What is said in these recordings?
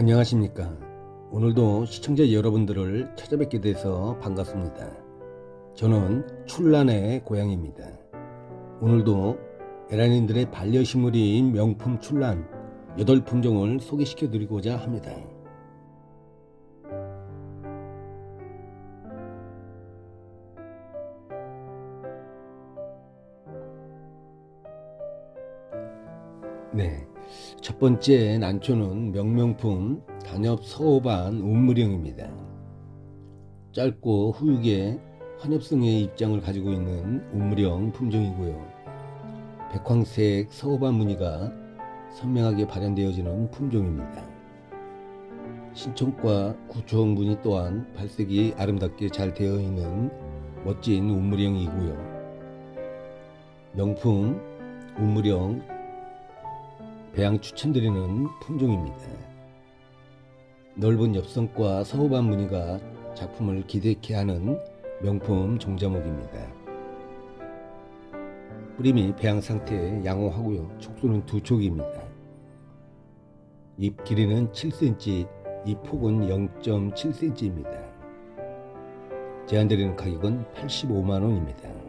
안녕하십니까. 오늘도 시청자 여러분들을 찾아뵙게 돼서 반갑습니다. 저는 출란의 고향입니다. 오늘도 에란인들의 반려식물인 명품 출란 8품종을 소개시켜 드리고자 합니다. 네. 첫 번째 난초는 명명품 단엽 서호반 운무령입니다. 짧고 후육의 환엽성의 입장을 가지고 있는 운무령 품종이고요. 백황색 서호반 무늬가 선명하게 발현되어지는 품종입니다. 신청과 구초홍 무늬 또한 발색이 아름답게 잘 되어 있는 멋진 운무령이고요. 명품 운무령 배양 추천드리는 품종입니다. 넓은 엽성과 서호반 무늬가 작품을 기대케 하는 명품 종자목입니다. 뿌림이 배양 상태에 양호하고요. 촉수는 두 촉입니다. 잎 길이는 7cm, 잎 폭은 0.7cm입니다. 제한드리는 가격은 85만 원입니다.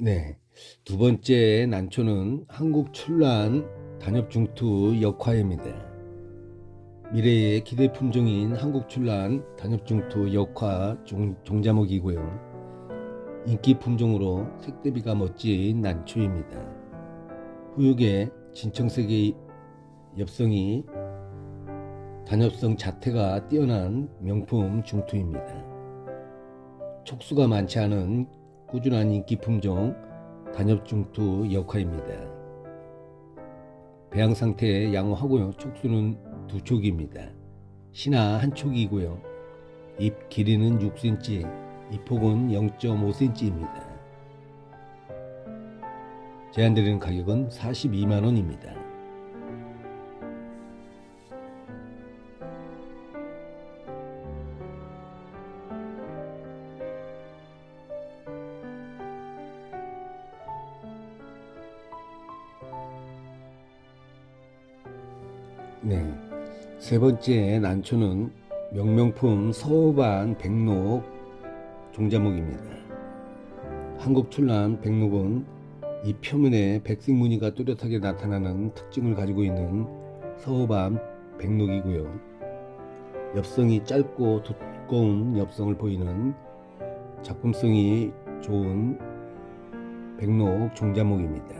네. 두 번째 난초는 한국 출란 단엽 중투 역화입니다. 미래의 기대 품종인 한국 출란 단엽 중투 역화 종, 종자목이고요. 인기 품종으로 색대비가 멋진 난초입니다. 후육의 진청색의 엽성이 단엽성 자태가 뛰어난 명품 중투입니다. 촉수가 많지 않은 꾸준한 인기 품종 단엽중투 역화입니다. 배양 상태 양호하고요. 촉수는 두 촉입니다. 신화 한 촉이고요. 잎 길이는 6cm, 잎 폭은 0.5cm입니다. 제한드리는 가격은 42만 원입니다. 네. 세 번째 난초는 명명품 서호반 백록 종자목입니다. 한국 출란 백록은 이 표면에 백색 무늬가 뚜렷하게 나타나는 특징을 가지고 있는 서호반 백록이고요. 엽성이 짧고 두꺼운 엽성을 보이는 작품성이 좋은 백록 종자목입니다.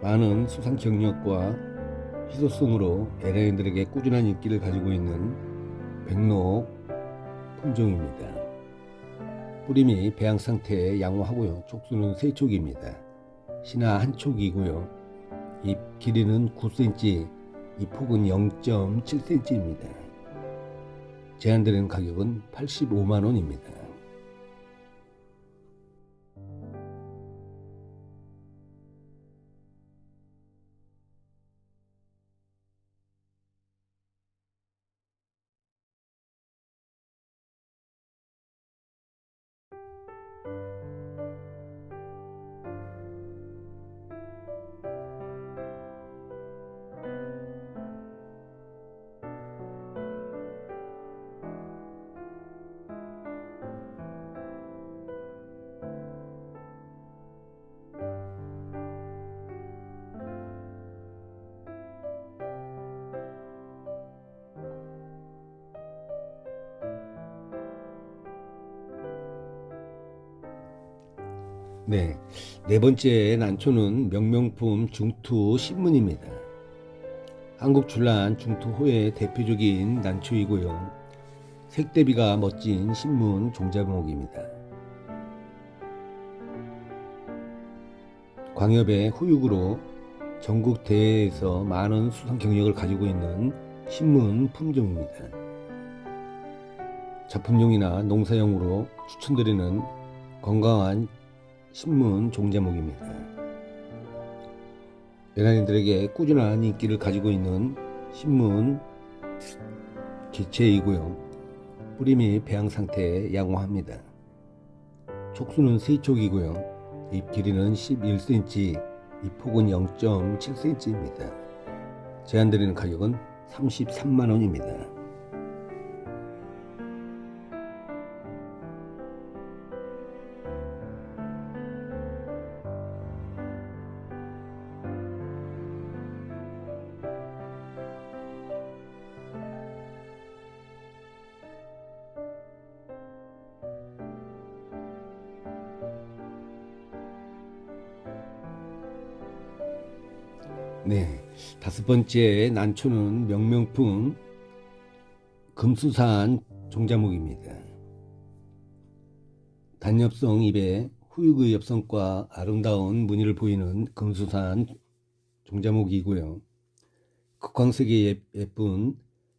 많은 수상 경력과 희소성으로 LA인들에게 꾸준한 인기를 가지고 있는 백록 품종입니다. 뿌림이 배양 상태에 양호하고요. 촉수는 세 촉입니다. 신화 한 촉이고요. 잎 길이는 9cm, 잎 폭은 0.7cm입니다. 제한되는 가격은 85만 원입니다. 네. 네 번째 난초는 명명품 중투 신문입니다. 한국 출란 중투호의 대표적인 난초이고요. 색대비가 멋진 신문 종자목입니다. 광협의 후육으로 전국 대회에서 많은 수상 경력을 가지고 있는 신문 품종입니다. 작품용이나 농사용으로 추천드리는 건강한 신문 종자목입니다. 연예인들에게 꾸준한 인기를 가지고 있는 신문 개체이고요. 뿌림이 배양 상태에 양호합니다. 촉수는 세촉이고요. 잎 길이는 11cm, 잎 폭은 0.7cm입니다. 제한드리는 가격은 33만 원입니다. 네, 다섯 번째 난초는 명명품 금수산 종자목입니다. 단엽성 잎에 후육의 엽성과 아름다운 무늬를 보이는 금수산 종자목이고요. 극황색의 예- 예쁜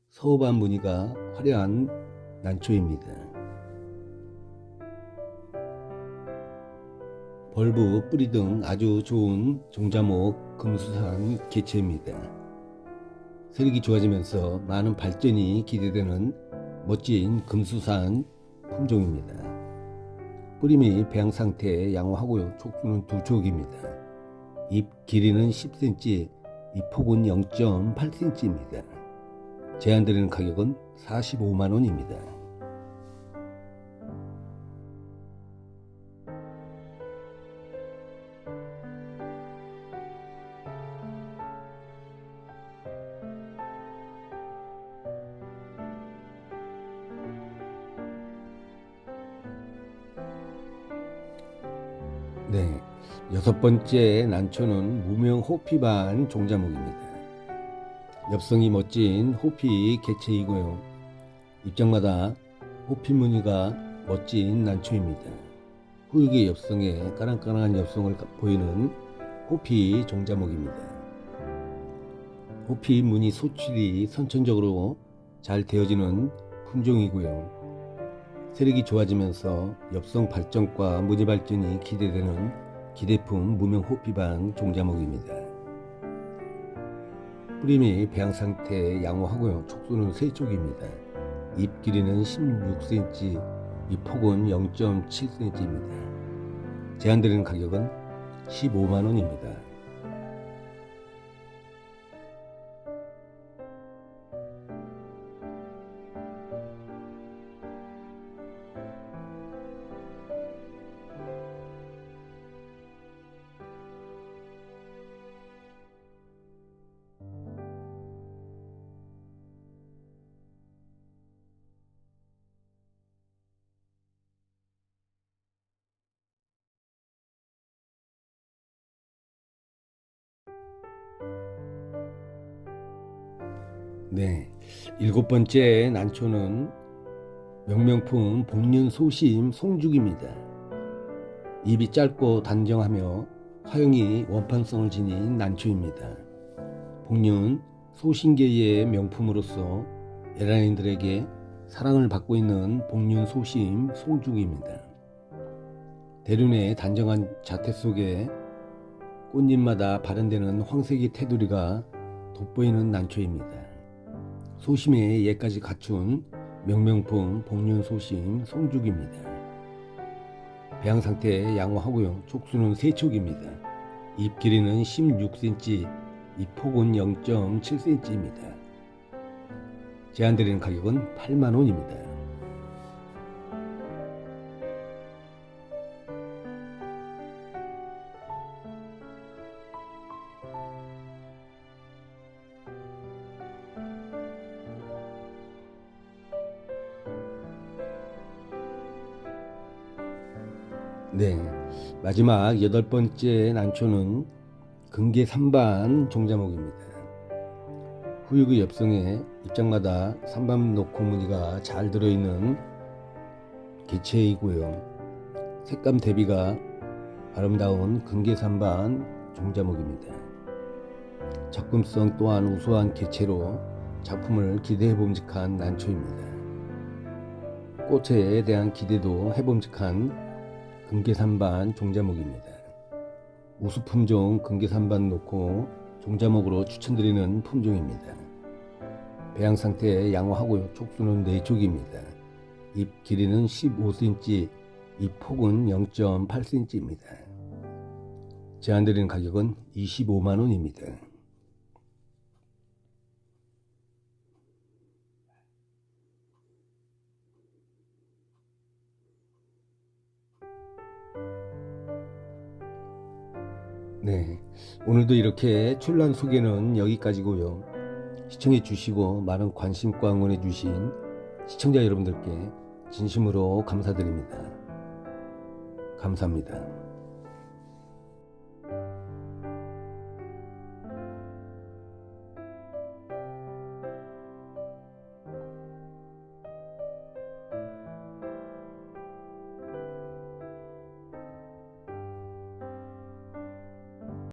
서우반 무늬가 화려한 난초입니다. 벌브, 뿌리 등 아주 좋은 종자목 금수산 개체입니다. 세력이 좋아지면서 많은 발전이 기대되는 멋진 금수산 품종입니다. 뿌림이 배양 상태에 양호하고요. 촉수는 두 촉입니다. 잎 길이는 10cm, 잎 폭은 0.8cm입니다. 제한드리는 가격은 45만 원입니다. 네, 여섯 번째 난초는 무명 호피반 종자목입니다. 엽성이 멋진 호피 개체이고요. 입장마다 호피 무늬가 멋진 난초입니다. 후육의 엽성에 까랑까랑한 엽성을 보이는 호피 종자목입니다. 호피 무늬 소출이 선천적으로 잘 되어지는 품종이고요. 세력이 좋아지면서 엽성 발전과 무늬 발전이 기대되는 기대품 무명 호피반 종자목입니다. 뿌림이 배양 상태에 양호하고요. 촉수는 세쪽입니다. 잎 길이는 16cm, 잎 폭은 0.7cm입니다. 제한드리는 가격은 15만 원입니다. 네. 일곱 번째 난초는 명명품 복륜 소심 송죽입니다. 입이 짧고 단정하며 화형이 원판성을 지닌 난초입니다. 복륜 소신계의 명품으로서 에라인들에게 사랑을 받고 있는 복륜 소심 송죽입니다. 대륜의 단정한 자태 속에 꽃잎마다 발현되는 황색의 테두리가 돋보이는 난초입니다. 소심의 예까지 갖춘 명명품 복륜 소심 송죽입니다. 배양 상태 양호하고요. 촉수는 세촉입니다. 잎 길이는 16cm, 잎 폭은 0.7cm입니다. 제한드리는 가격은 8만 원입니다. 네. 마지막 여덟 번째 난초는 금계 3반 종자목입니다. 후유구 엽성에 입장마다 삼반 놓고 무늬가 잘 들어있는 개체이고요. 색감 대비가 아름다운 금계삼반 종자목입니다. 작품성 또한 우수한 개체로 작품을 기대해 봄직한 난초입니다. 꽃에 대한 기대도 해봄직한 금계삼반 종자목입니다. 우수 품종 금계삼반 놓고 종자목으로 추천드리는 품종입니다. 배양 상태 양호하고요. 촉수는 4촉입니다. 잎 길이는 15cm, 잎 폭은 0.8cm입니다. 제안드리는 가격은 25만원입니다. 네. 오늘도 이렇게 출란 소개는 여기까지고요. 시청해 주시고 많은 관심과 응원해 주신 시청자 여러분들께 진심으로 감사드립니다. 감사합니다.